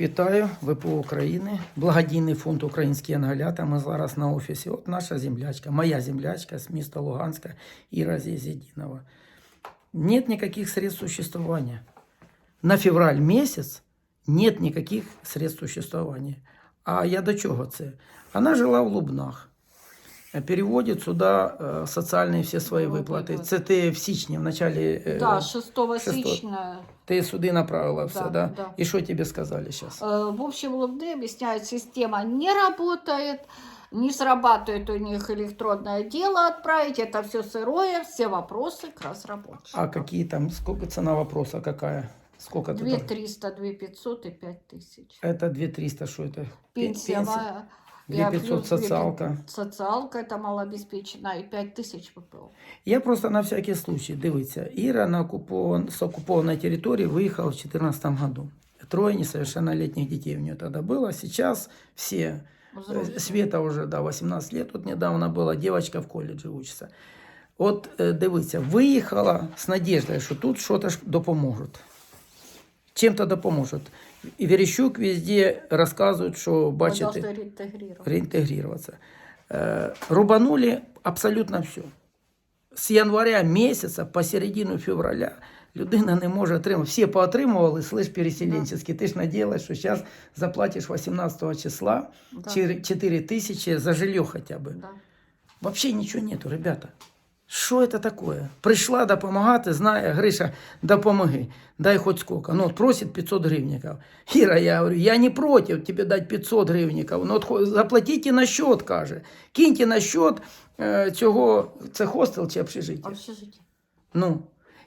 Вітаю ВПО України, благодійний фонд Українські Янголята. Ми зараз на офісі. От наша землячка, моя землячка з міста Луганська Іра Зезідінова. Нет никаких средств существования. На февраль місяць нет никаких средств существования. А я до чого це? Вона жила в Лубнах. Е, Переводить сюди е, соціальні всі свої виплати. Це ти в січні, в началі. е, Да, 6 шестого. січня. Ти сюди направила все, да? Да, да. І що тобі сказали зараз? Э, В общем, Лубны объясняют, система не работает, не срабатывает у них электронное дело отправить, это все сырое, все вопросы к разработчику. А какие там, сколько цена вопроса какая? Сколько ты 2 там? 300, 2 500 и 5 тысяч. Это 2300, что это? Пе- Пенсия моя. 2500 плюс две пи- социалка. Социалка это малообеспеченная и 5 тысяч ВПО. Я просто на всякий случай, дивіться, Іра на окупован, з окупованной территории выехала в 2014 году. Трое несовершеннолетних детей у нее тогда было. Сейчас все. Э, Взрослые. Света уже, да, 18 лет, вот недавно была, девочка в колледже учится. От е, дивіться, виїхала з надіждою, що тут щось допоможуть. Чим-то допоможуть. І Верещук везде що Мы бачите, должны реинтегрировать. реінтегруватися. Е, рубанули абсолютно все. З января місяця по середину февраля людина не може отримати. Всі поотримували, слиш переселенчески. Ти ж надіялась, що зараз заплатиш 18 числа Да. 4 тисячі за жилье хоча б. Да. Вообще нічого нету, ребята. Що це таке? Прийшла допомагати, знає, Гриша, допомоги, дай хоч сколько. Ну, от просить 500 гривників. Іра, я говорю, я не проти тебе дати 500 гривників. Ну, от заплатіть на счет, каже. Киньте на счет е, цього, це хостел чи общежиття. Общежитие. Ну,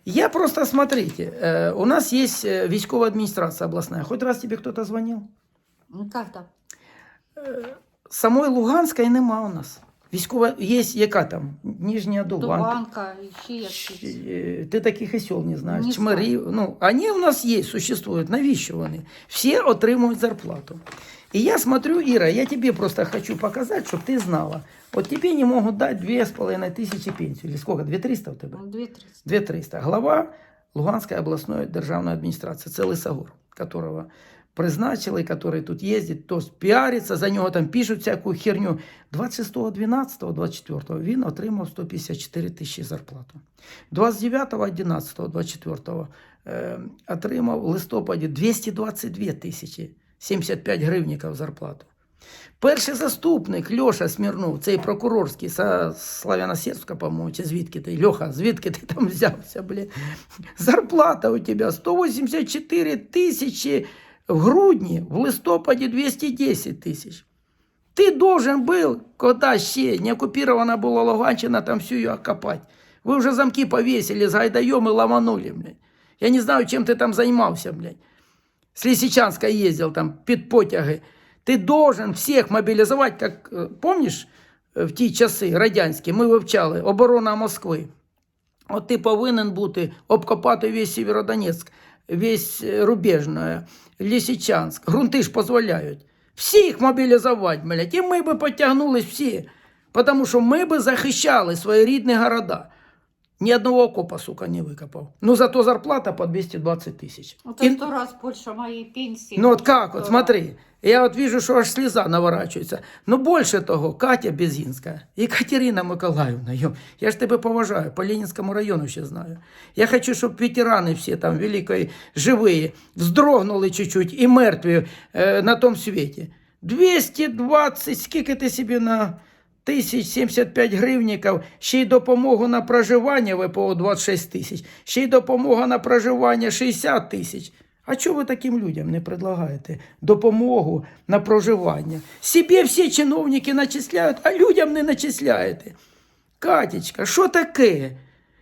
я просто, смотрите, е, у нас є е, військова адміністрація обласна. Хоч раз тебе хтось дзвонив? Никогда. Самої Луганської нема у нас. Військова є, яка там? Нижня. Дубанка, еще якісь. Е, Ти таких і не знаєш. Не Чмирів. Ну, вони у нас є, существують. Навіщо вони? Всі отримують зарплату. І я смотрю, Іра, я тобі просто хочу показати, щоб ти знала. От тобі не можуть дати 2,5 тисячі пенсію. Или сколько? 2300 у тебе? 2 300. 2300. Глава Луганської обласної державної адміністрації. Це Лисогор, которого призначили, который тут їздить, то піариться, за нього там пишуть всяку херню. 26.12, 24 він отримав 154 тисячі зарплату. 29, 11, 24 е, отримав в листопаді 222 тисячі, 75 гривників зарплату. Перший заступник Льоша Смірнов, цей прокурорський з Славяно-Сербська, по-моєму, чи звідки ти? Льоха, звідки ти там взявся, блін? Зарплата у тебе 184 тисячі в грудні, в листопаді 210 тисяч. Ты должен был, когда ще не оккупирована была Луганщина, там всю ее окопать. Вы уже замки повесили с Гайдаем и ломанули, блядь. Я не знаю, чем ты там занимался, блядь. С Лисичанска ездил там, під потяги. Ти должен всіх мобілізувати, як, е, помніш, е, в ті часи радянські, ми вивчали оборона Москви. От ти повинен бути обкопати весь Сєвєродонецьк, весь е, Лисичанск. Лисичанськ. Грунти ж дозволяють. Всіх мобілізувати, блядь. І ми би потягнулись всі. Тому що ми би захищали свої рідні города. Ні одного окопа, сука, не викопав. Ну, зато зарплата по 220 тисяч. Это І- сто раз больше моей пенсии. Ну от как, вот смотри, я от вижу, що аж слеза наворачується. Ну більше того, Катя Безінська і Катерина Миколаївна, я ж тебе поважаю, по Ленінському району ще знаю. Я хочу, щоб ветерани всі там великої живі, вздрогнули чуть-чуть і мертві е, на тому світі. 220, скільки ти собі на тисяч 75 гривників, ще й допомогу на проживання ВПО 26 тисяч, ще й допомога на проживання 60 тисяч. А чого ви таким людям не предлагаєте допомогу на проживання? Себе всі чиновники начисляють, а людям не начисляєте. Катечка, що таке?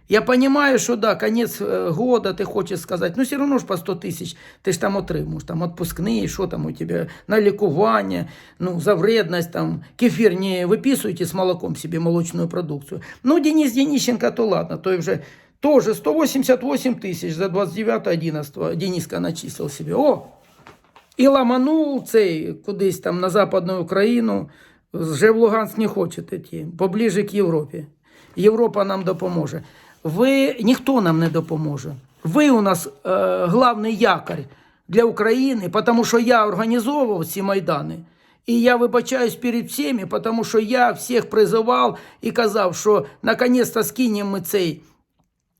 Я понимаю, що да, конец е, года ти хочеш сказати, ну все одно ж по 100 тисяч ти ж там отримуєш, там отпускний, що там у тебе на лікування, ну за вредність, там кефір не виписуйте з молоком собі молочну продукцію. Ну, Денис Денищенко, то ладно, той вже тоже 188 тисяч за 29.11 Дениска начислив собі. О! І ламанув цей кудись там на Западну Україну. Вже в Луганськ не хочете йти, поближе к Європі. Європа нам допоможе. Ви ніхто нам не допоможе. Ви у нас е, главний якорь для України, тому що я організовував ці майдани. І я вибачаюсь перед всіми, тому що я всіх призивав і казав, що наконець-то скинемо ми цей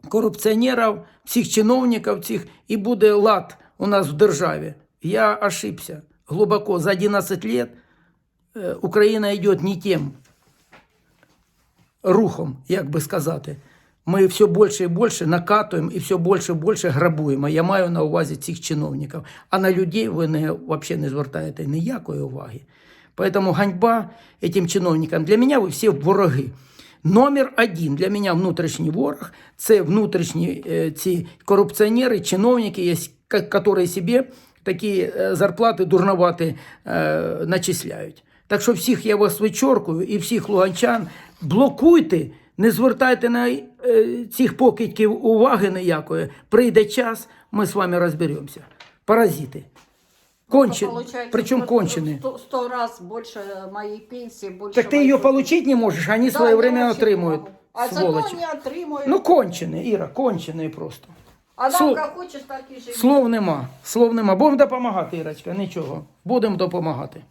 корупціонерів, всіх чиновників цих, і буде лад у нас в державі. Я ошибся глибоко. За 11 лет е, Україна йде не тим рухом, як би сказати. Ми все більше і більше накатуємо і все більше і більше грабуємо. Я маю на увазі цих чиновників. А на людей ви не, взагалі не звертаєте ніякої уваги. Поэтому ганьба этим чиновникам. Для мене ви всі вороги. Номер один для мене внутрішній ворог це внутрішні е, ці корупціонери, чиновники, які собі такі е, зарплати дурноваті е, начисляють. Так що всіх я вас вичоркую і всіх луганчан блокуйте, не звертайте на е, цих покидьків уваги ніякої. Прийде час, ми з вами розберемося. Паразити. Получается, Причем сто- Сто, сто раз больше моей пенсии, больше Так ти її моих- получить не можеш, вони Да, своєвременно я вообще отримують. могу. А Сволочі. зато не отримують. Ну, кончені, Іра, кончені просто. а слов- нам как хочешь, так и живи. Слов нема. Слов нема. Будемо допомагати, Ірочка, нічого. Будемо допомагати.